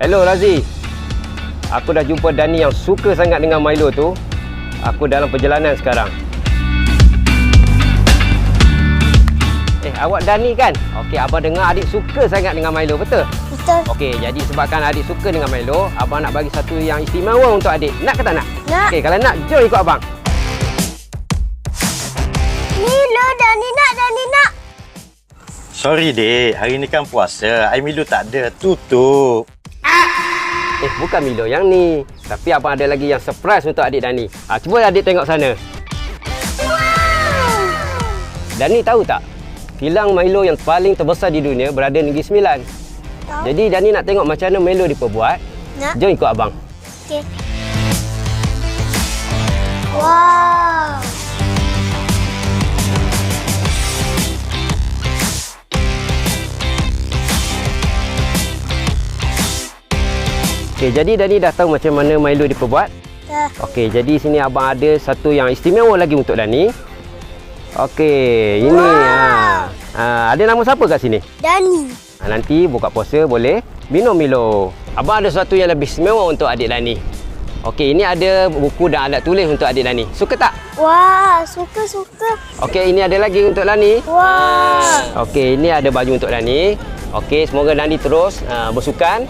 Hello Razi. Aku dah jumpa Dani yang suka sangat dengan Milo tu. Aku dalam perjalanan sekarang. Eh, awak Dani kan? Okey, abang dengar adik suka sangat dengan Milo, betul? Betul. Okey, jadi sebabkan adik suka dengan Milo, abang nak bagi satu yang istimewa untuk adik. Nak ke tak nak? Nak. Okey, kalau nak, jom ikut abang. Milo dan Nina dan Nina. Sorry dek, hari ni kan puasa. Air Milo tak ada, tutup. Eh, bukan Milo yang ni. Tapi abang ada lagi yang surprise untuk adik Dani. Ha, cuba adik tengok sana. Wow. Dani tahu tak? Kilang Milo yang paling terbesar di dunia berada di Negeri Sembilan. Tahu. Jadi Dani nak tengok macam mana Milo diperbuat. Nak. Jom ikut abang. Okey. Wow. Okey, jadi Dani dah tahu macam mana Milo diperbuat. Dah. Okey, jadi sini abang ada satu yang istimewa lagi untuk Dani. Okey, ini ha. ha. Ada nama siapa kat sini? Dani. Ha, nanti buka puasa boleh minum Milo. Abang ada satu yang lebih istimewa untuk adik Dani. Okey, ini ada buku dan alat tulis untuk adik Dani. Suka tak? Wah, suka suka. Okey, ini ada lagi untuk Dani. Wah. Okey, ini ada baju untuk Dani. Okey, semoga Dani terus uh, bersukan.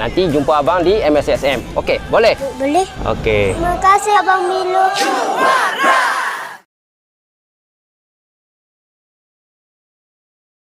Nanti jumpa abang di MSSM. Okey, boleh? Boleh. Okey. Terima kasih Abang Milo.